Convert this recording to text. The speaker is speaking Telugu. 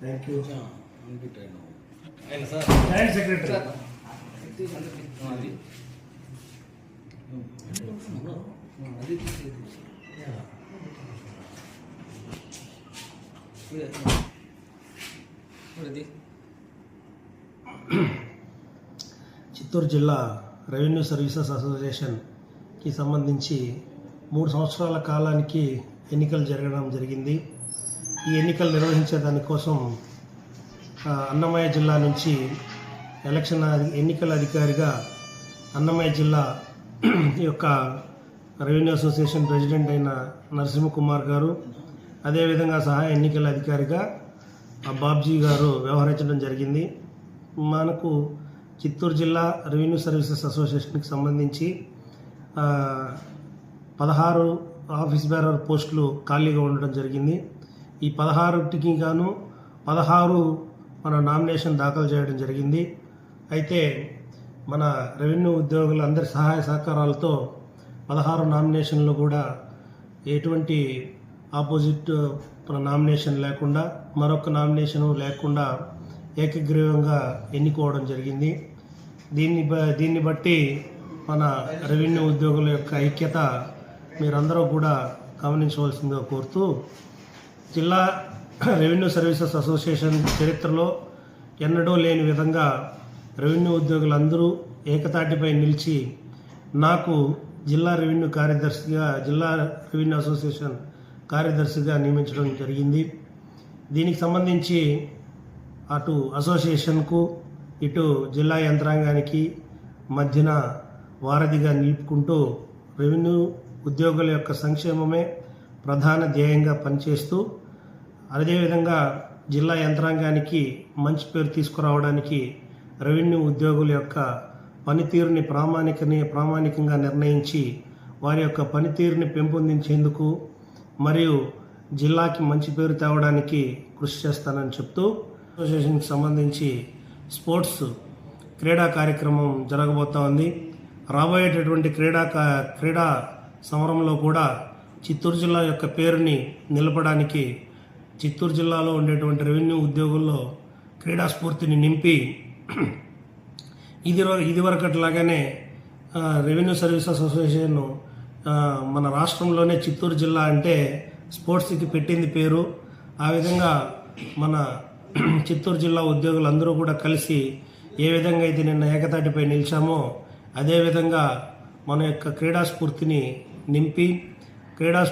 Thank you joint secretary Chittoor జిల్లా రెవెన్యూ సర్వీసెస్ అసోసియేషన్కి సంబంధించి మూడు సంవత్సరాల కాలానికి ఎన్నికలు జరగడం జరిగింది. ఈ ఎన్నికలు నిర్వహించే దానికోసం అన్నమయ్య జిల్లా నుంచి ఎలక్షన్ ఎన్నికల అధికారిగా అన్నమయ్య జిల్లా యొక్క రెవెన్యూ అసోసియేషన్ ప్రెసిడెంట్ అయిన నరసింహకుమార్ గారు అదేవిధంగా సహాయ ఎన్నికల అధికారిగా బాబ్జీ గారు వ్యవహరించడం జరిగింది. మనకు చిత్తూరు జిల్లా రెవెన్యూ సర్వీసెస్ అసోసియేషన్కి సంబంధించి పదహారు ఆఫీస్ బేరర్ పోస్టులు ఖాళీగా ఉండడం జరిగింది. ఈ పదహారుటికి గాను పదహారు మన నామినేషన్ దాఖలు చేయడం జరిగింది. అయితే మన రెవెన్యూ ఉద్యోగులందరి సహాయ సహకారాలతో పదహారు నామినేషన్లు కూడా ఎటువంటి ఆపోజిట్ మన నామినేషన్ లేకుండా మరొక నామినేషన్ లేకుండా ఏకగ్రీవంగా ఎన్నుకోవడం జరిగింది. దీన్ని బ- దీన్ని బట్టి మన రెవెన్యూ ఉద్యోగుల యొక్క ఐక్యత మీరందరూ కూడా గమనించవలసిందిగా కోరుతూ జిల్లా రెవెన్యూ సర్వీసెస్ అసోసియేషన్ చరిత్రలో ఎన్నడూ లేని విధంగా రెవెన్యూ ఉద్యోగులందరూ ఏకతాటిపై నిలిచి నాకు జిల్లా రెవెన్యూ కార్యదర్శిగా జిల్లా రెవెన్యూ అసోసియేషన్ కార్యదర్శిగా నియమించడం జరిగింది. దీనికి సంబంధించి అటు అసోసియేషన్కు ఇటు జిల్లా యంత్రాంగానికి మధ్యన వారధిగా నిలుపుకుంటూ రెవెన్యూ ఉద్యోగుల యొక్క సంక్షేమమే ప్రధాన ధ్యేయంగా పనిచేస్తూ అదేవిధంగా జిల్లా యంత్రాంగానికి మంచి పేరు తీసుకురావడానికి రెవెన్యూ ఉద్యోగుల యొక్క పనితీరుని ప్రామాణికని ప్రామాణికంగా నిర్ణయించి వారి యొక్క పనితీరుని పెంపొందించేందుకు మరియు జిల్లాకి మంచి పేరు తేవడానికి కృషి చేస్తానని చెప్తూ అసోసియేషన్కి సంబంధించి స్పోర్ట్స్ క్రీడా కార్యక్రమం జరగబోతోంది రాబోయేటటువంటి క్రీడా క్రీడా సమరంలో కూడా చిత్తూరు జిల్లా యొక్క పేరుని నిలపడానికి చిత్తూరు జిల్లాలో ఉండేటువంటి రెవెన్యూ ఉద్యోగుల్లో క్రీడా స్ఫూర్తిని నింపి ఇది ఇది వరకట్లాగానే రెవెన్యూ సర్వీసెస్ అసోసియేషన్ మన రాష్ట్రంలోనే చిత్తూరు జిల్లా అంటే స్పోర్ట్స్కి పెట్టింది పేరు. ఆ విధంగా మన చిత్తూరు జిల్లా ఉద్యోగులందరూ కూడా కలిసి ఏ విధంగా అయితే నిన్న ఏకతాటిపై నిలిచామో అదేవిధంగా మన యొక్క క్రీడా స్ఫూర్తిని నింపి క్రీడా